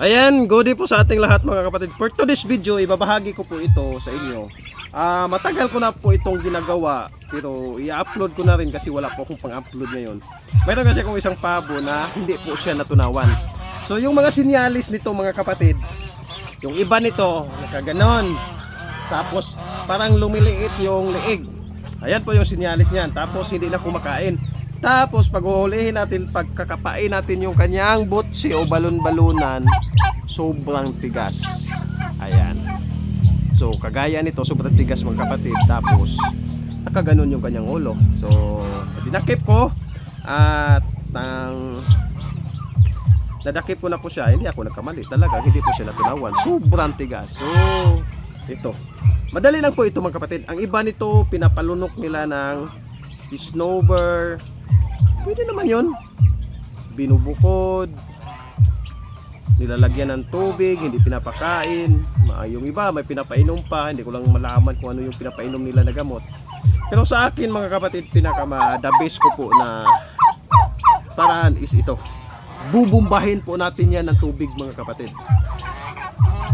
Ayan, good day po sa ating lahat mga kapatid. For today's video, ibabahagi ko po ito sa inyo. Ah, matagal ko na po itong ginagawa, pero i-upload ko na rin kasi wala po akong pang-upload ngayon. Meron kasi akong isang pabo na hindi po siya natunawan. So yung mga sinyalis nito mga kapatid, yung iba nito, nakaganon. Tapos parang lumiliit yung leeg. Ayan po yung sinyalis niyan. Tapos hindi na kumakain. Tapos pag uhulihin natin, pagkakapain natin yung kanyang butsi o balon-balunan, sobrang tigas. Ayan. So kagaya nito, sobrang tigas mga kapatid. Tapos nakaganon yung kanyang ulo. So dinakip ko at ang nadakip ko na po siya, hindi ako nagkamali. Talaga, hindi po siya natunawan. Sobrang tigas. So, ito. Madali lang po ito mga kapatid. Ang iba nito, pinapalunok nila ng snowber. Pwede naman yon Binubukod. Nilalagyan ng tubig, hindi pinapakain. Yung iba, may pinapainom pa. Hindi ko lang malaman kung ano yung pinapainom nila na gamot. Pero sa akin mga kapatid, pinaka the best ko po na paraan is ito bubumbahin po natin yan ng tubig mga kapatid.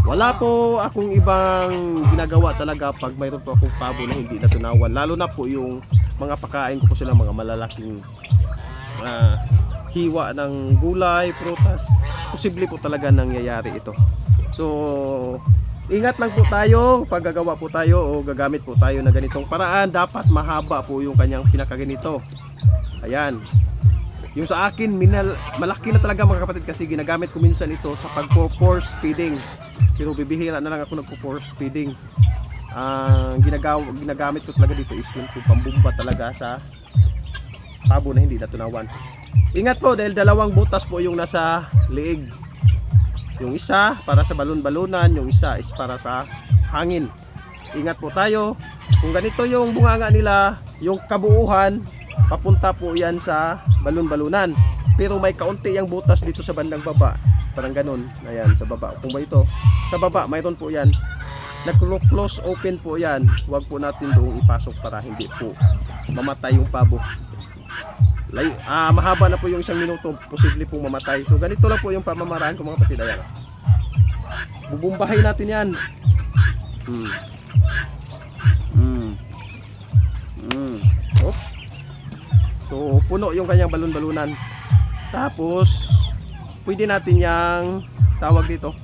Wala po akong ibang ginagawa talaga pag mayroon po akong pabo na hindi natunawan. Lalo na po yung mga pakain ko po sila mga malalaking ah, hiwa ng gulay, prutas. Posible po talaga nangyayari ito. So, ingat lang po tayo pag gagawa po tayo o gagamit po tayo ng ganitong paraan. Dapat mahaba po yung kanyang pinakaganito. Ayan. Yung sa akin, minal, malaki na talaga mga kapatid kasi ginagamit ko minsan ito sa pagpo-pour speeding. Pero bibihira na lang ako nagpo-pour speeding. Ang ginagaw, ginagamit ko talaga dito is yung pambumba talaga sa pabo na hindi natunawan. Ingat po dahil dalawang butas po yung nasa liig. Yung isa para sa balon-balunan, yung isa is para sa hangin. Ingat po tayo. Kung ganito yung bunganga nila, yung kabuuhan, papunta po yan sa balon-balunan. Pero may kaunti yung butas dito sa bandang baba. Parang ganun. Ayan, sa baba. Kung ba ito? Sa baba, mayroon po yan. Nag-close open po yan. Huwag po natin doong ipasok para hindi po mamatay yung pabo. Lay, ah, mahaba na po yung isang minuto. Posible pong mamatay. So ganito lang po yung pamamaraan ko mga kapatid. Ayan. Bubumbahay natin yan. Hmm. Hmm. Hmm. Oh. So, puno yung kanyang balon-balunan. Tapos, pwede natin yang tawag dito.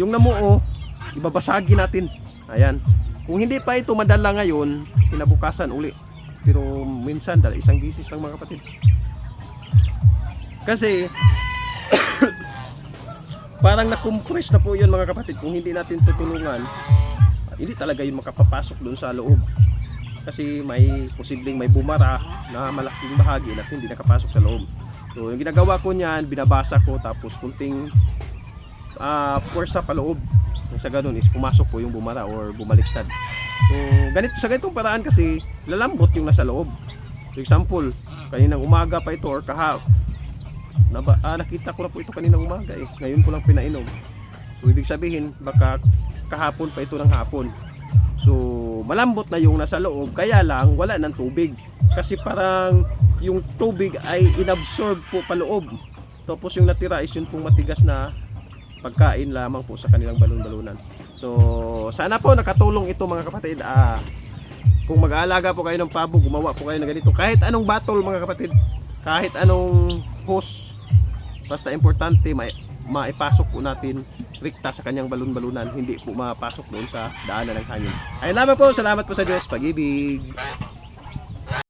Yung namuo, ibabasagi natin. Ayan. Kung hindi pa ito madala ngayon, kinabukasan uli. Pero minsan, dala isang bisis lang mga kapatid. Kasi, parang na-compress na po yun mga kapatid. Kung hindi natin tutulungan, hindi talaga yun makapapasok doon sa loob kasi may posibleng may bumara na malaking bahagi na hindi nakapasok sa loob. So yung ginagawa ko niyan, binabasa ko tapos kunting ah puwersa pa loob. Yung sa ganun is pumasok po yung bumara or bumaliktad. So ganito sa ganitong paraan kasi lalambot yung nasa loob. So example, kaninang umaga pa ito or kaha naba, ah, nakita ko na po ito kaninang umaga eh. Ngayon ko lang pinainom. So ibig sabihin baka kahapon pa ito ng hapon. So, malambot na yung nasa loob, kaya lang wala ng tubig. Kasi parang yung tubig ay inabsorb po paloob. Tapos yung natira is yun pong matigas na pagkain lamang po sa kanilang balon-balunan. So, sana po nakatulong ito mga kapatid. Ah, kung mag-aalaga po kayo ng pabo, gumawa po kayo ng ganito. Kahit anong battle mga kapatid, kahit anong hose, basta importante may maipasok po natin rikta sa kanyang balon-balunan, hindi po mapasok doon sa daanan ng hangin. Ayun lamang po, salamat po sa Diyos, pag-ibig.